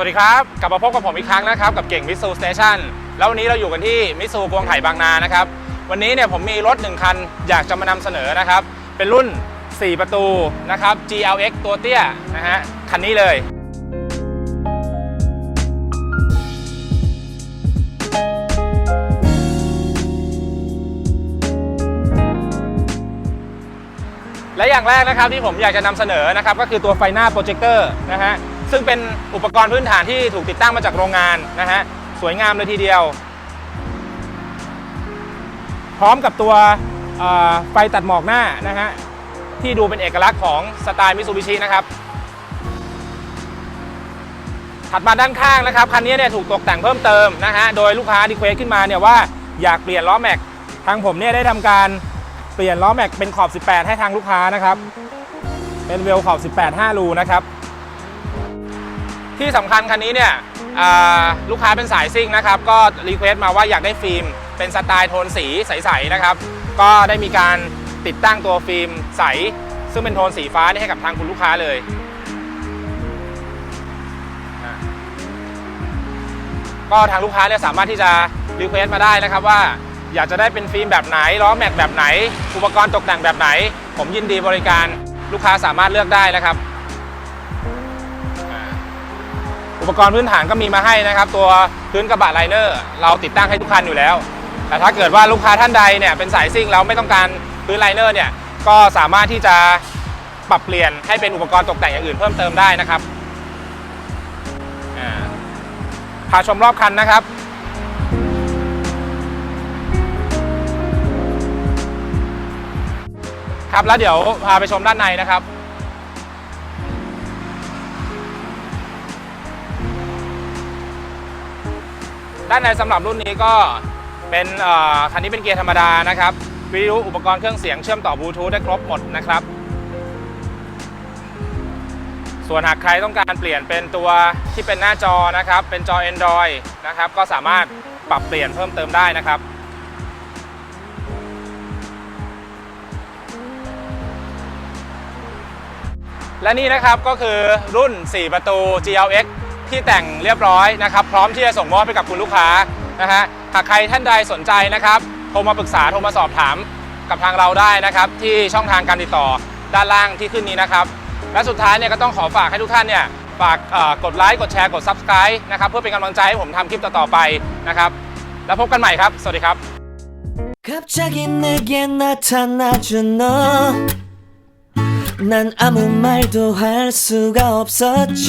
สวัสดีครับ กลับมาพบกับผมอีกครั้งนะครับ กับเก่งมิสูสเตชันแล้ววันนี้เราอยู่กันที่มิสูกวงไห่บางนานะครับ วันนี้เนี่ยผมมีรถหนึ่งคันอยากจะมานำเสนอนะครับ เป็นรุ่น 4 ประตูนะครับ GLX ตัวเตี้ยนะฮะคันนี้เลยและอย่างแรกนะครับที่ผมอยากจะนำเสนอนะครับก็คือตัวไฟหน้าโปรเจคเตอร์นะฮะ ซึ่งเป็นอุปกรณ์พื้นฐานที่ถูกติดตั้งมาจากโรงงานนะฮะสวยงามเลยทีเดียว พร้อมกับตัวไฟตัดหมอกหน้านะฮะที่ดูเป็นเอกลักษณ์ของสไตล์มิ t ูบิชินะครับ ถัดมาด้านข้างนะครับ คันนี้เนี่ยถูกตกแต่งเพิ่มเติมนะฮะโดยลูกค้าดีเควสขึ้นมาเนี่ยว่าอยากเปลี่ยนล้อแม็กทางผมเนี่ยได้ทำการเปลี่ยนล้อแม็กเป็นขอบ 18 ให้ทางลูกค้านะครับ เป็นเวลขอบ 18 5รูนะครับ ที่สำคัญคันนี้เนี่ยลูกค้าเป็นสายซิ่งนะครับ ก็รีเควสต์มาว่าอยากได้ฟิล์ม เป็นสไตล์โทนสีใสๆนะครับ ก็ได้มีการติดตั้งตัวฟิล์มใส ซึ่งเป็นโทนสีฟ้านี่ให้กับทางคุณลูกค้าเลยก็ทางลูกค้าเนี่ยสามารถที่จะรีเควสต์มาได้นะครับว่าอยากจะได้เป็นฟิล์มแบบไหนล้อแม็กแบบไหน อุปกรณ์ตกแต่งแบบไหน ผมยินดีบริการลูกค้าสามารถเลือกได้นะครับ ปกรณ์พื้นฐานก็มีมาให้นะครับ ตัวพื้นกระบะไลเนอร์เราติดตั้งให้ทุกคันอยู่แล้ว แต่ถ้าเกิดว่าลูกค้าท่านใดเนี่ยเป็นสายซิ่งแล้วไม่ต้องการพื้นไลเนอร์เนี่ยก็สามารถที่จะปรับเปลี่ยนให้เป็นอุปกรณ์ตกแต่งอย่างอื่นเพิ่มเติมได้นะครับพาชมรอบคันนะครับครับแล้วเดี๋ยวพาไปชมด้านในนะครับ ด้านในสำหรับรุ่นนี้ก็เป็นคันนี้เป็นเกียร์ธรรมดานะครับวิทยุอุปกรณ์เครื่องเสียงเชื่อมต่อบลูทูธได้ครบหมดนะครับ ส่วนหากใครต้องการเปลี่ยนเป็นตัวที่เป็นหน้าจอนะครับ เป็นจอ Android นะครับ ก็สามารถปรับเปลี่ยนเพิ่มเติมได้นะครับและนี่นะครับก็คือรุ่น 4 ประตู GLX ที่แต่งเรียบร้อยนะครับ พร้อมที่จะส่งมอบไปกับคุณลูกค้านะฮะหากใครท่านใดสนใจนะครับโทรมาปรึกษาโทรมาสอบถามกับทางเราได้นะครับ ที่ช่องทางการติดต่อด้านล่างที่ขึ้นนี้นะครับ และสุดท้ายเนี่ยก็ต้องขอฝากให้ทุกท่านเนี่ยฝากกดไลค์กดแชร์กด Subscribe นะครับเพื่อเป็นกำลังใจให้ผมทำคลิปต่อๆไปนะครับแล้วพบกันใหม่ครับ สวัสดีครับ 갑자기 내게 나타나준 너. 난 아무 말도 할 수가 없었 지.